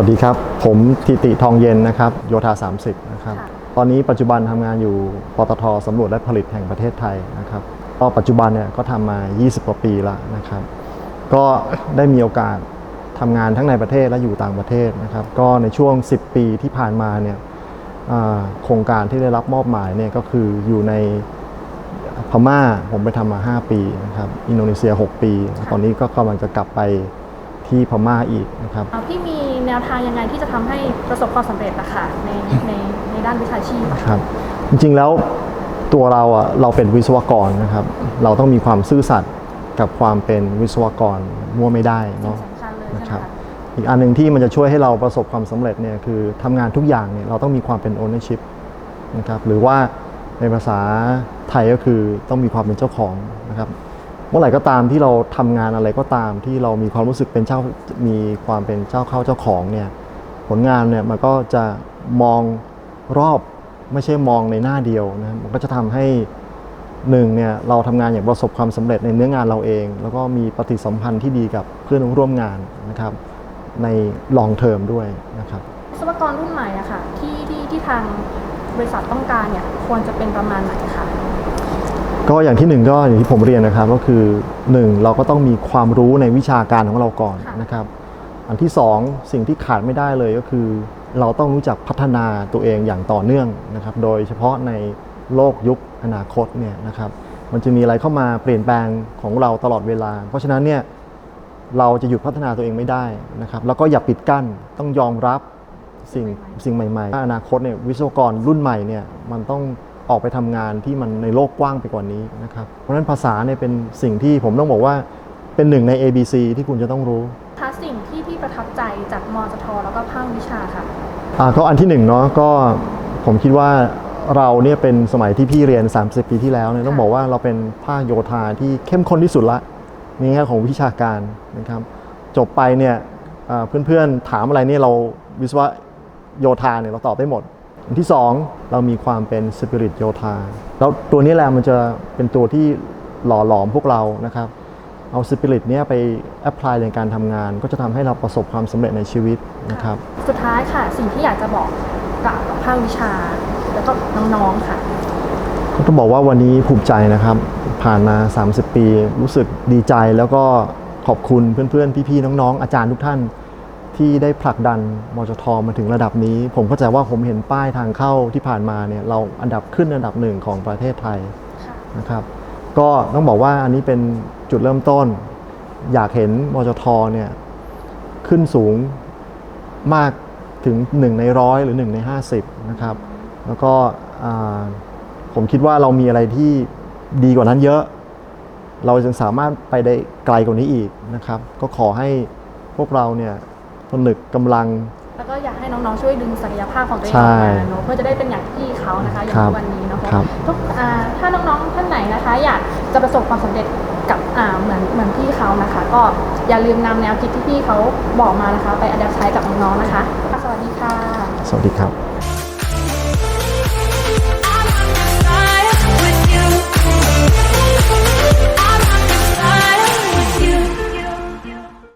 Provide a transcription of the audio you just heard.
วัสดีครับ ผมทิติทองเย็นนะครับ โยธา 30 นะครับค่ะตอนนี้ปัจจุบันทำงานอยู่ปตทสำรวจและผลิตแห่งประเทศไทยนะครับก็ปัจจุบันเนี่ยก็ทำมา 20 กว่าปีแล้วนะครับ ก็ได้มีโอกาสทำงานทั้งในประเทศและอยู่ต่างประเทศนะครับ ก็ในช่วง 10 ปีที่ผ่านมาเนี่ยอ่าโครงการที่ได้รับมอบหมายเนี่ยก็คืออยู่ในพม่าผมไปทำมา 5 ปีนะครับ อินโดนีเซีย 6 ปี ตอนนี้ก็กำลังจะกลับไป ที่พม่าอีกนะครับเอ่อพี่มีแนวทางยังไงที่จะทำให้ประสบความสำเร็จอะค่ะในในในด้านวิชาชีพอะครับ จริงๆแล้วตัวเราอะเราเป็นวิศวกรนะครับ เราต้องมีความซื่อสัตย์กับความเป็นวิศวกรมั่วไม่ได้สิ่งเนาะสำคัญเลยนะใช่ไหมครับคะอีกอันหนึ่งที่มันจะช่วยให้เราประสบความสำเร็จเนี่ยคือทำงานทุกอย่างเนี่ยเราต้องมีความเป็น ownership นะครับหรือว่าในภาษาไทยก็คือต้องมีความเป็นเจ้าของนะครับ เมื่อไหร่ก็ตามที่เราทำงานอะไรก็ตามที่เรามีความรู้สึกเป็นเจ้ามีความเป็นเจ้าเข้าเจ้าของเนี่ยผลงานเนี่ยมันก็จะมองรอบไม่ใช่มองในหน้าเดียวนะมันก็จะทำให้หนึ่งเนี่ยเราทำงานอย่างประสบความสำเร็จในเนื้องานเราเอง แล้วก็มีปฏิสัมพันธ์ที่ดีกับเพื่อนร่วมงานนะครับ ในลองเทอมด้วยนะครับวิศวกรรุ่นใหม่อะค่ะที่ที่ที่ทางบริษัทต้องการเนี่ยควรจะเป็นประมาณไหนคะ ก็อย่างที่หนึ่งก็อย่างที่ผมเรียนนะครับก็คือหนึ่งเราก็ต้องมีความรู้ในวิชาการของเราก่อนนะครับ อันที่สองสิ่งที่ขาดไม่ได้เลยก็คือ เราต้องรู้จักพัฒนาตัวเองอย่างต่อเนื่องนะครับ โดยเฉพาะในโลกยุคอนาคตเนี่ยนะครับ มันจะมีอะไรเข้ามาเปลี่ยนแปลงของเราตลอดเวลา เพราะฉะนั้นเนี่ยเราจะหยุดพัฒนาตัวเองไม่ได้นะครับ แล้วก็อย่าปิดกั้นต้องยอมรับสิ่งสิ่งใหม่ๆอนาคตเนี่ยวิศวกรรุ่นใหม่เนี่ยมันต้อง ออกไปทำงานที่มันในโลกกว้างไปกว่านี้นะครับเพราะฉะนั้นภาษาเนี่ยเป็นสิ่งที่ผมต้องบอกว่าเป็นหนึ่งใน ABC ที่คุณจะต้องรู้คะสิ่งที่พี่ประทับใจจากมจทแล้วก็ภาควิชาค่ะอ่าก็อันที่หนึ่งเนาะก็ผมคิดว่าเราเนี่ยเป็นสมัยที่พี่เรียน 30 ปีที่แล้วเนี่ยต้องบอกว่าเราเป็นภาคโยธาที่เข้มข้นที่สุดละในแง่ของวิชาการนะครับจบไปเนี่ยอ่าเพื่อนๆถามอะไรเนี่ยเราวิศวะโยธาเนี่ยเราตอบได้หมดอัน ที่สองเรามีความเป็นสปิริตโยธาแล้วตัวนี้แหละมันจะเป็นตัวที่หล่อหลอมพวกเรานะครับเอาสปิริตเนี้ยไปแอพพลายในการทำงาน ก็จะทำให้เราประสบความสำเร็จในชีวิตนะครับ สุดท้ายค่ะสิ่งที่อยากจะบอกกล่าวกับภาควิชา แล้วก็น้องๆค่ะก็ต้องบอกว่าวันนี้ภูมิใจนะครับ ผ่านมา 30 ปี รู้สึกดีใจแล้วก็ขอบคุณเพื่อนๆ พี่ๆ น้องๆ อาจารย์ทุกท่าน ที่ได้ผลักดันมจทมาถึงระดับนี้ ผมเข้าใจว่าผมเห็นป้ายทางเข้าที่ผ่านมาเนี่ยเราอันดับขึ้นอันดับหนึ่งของประเทศไทยค่ะนะครับ ก็ต้องบอกว่าอันนี้เป็นจุดเริ่มต้น อยากเห็นมจทเนี่ยขึ้นสูงมากถึง 1 ในร้อยหรือ 1 ใน 50 นะครับ แล้วก็อ่าผมคิดว่าเรามีอะไรที่ดีกว่านั้นเยอะ เราจึงสามารถไปได้ไกลกว่านี้อีกนะครับ ก็ขอให้พวกเราเนี่ย ผนึกกำลัง แล้วก็อยากให้น้องๆช่วยดึงศักยภาพของตัวเองอใช่อกมาเนอะเพื่อจะได้เป็นอย่างพี่เขานะคะอย่างครับทุกวันนี้เนาะครับทุกอ่าถ้าน้องๆท่านไหนนะคะ อยากจะประสบความสำเร็จกับอ่าเหมือนเหมือนพี่เขานะคะ ก็อย่าลืมนำแนวคิดที่พี่เขาบอกมานะคะ ไปอัดแอปใช้กับน้องๆนะคะ สวัสดีค่ะ สวัสดีครับ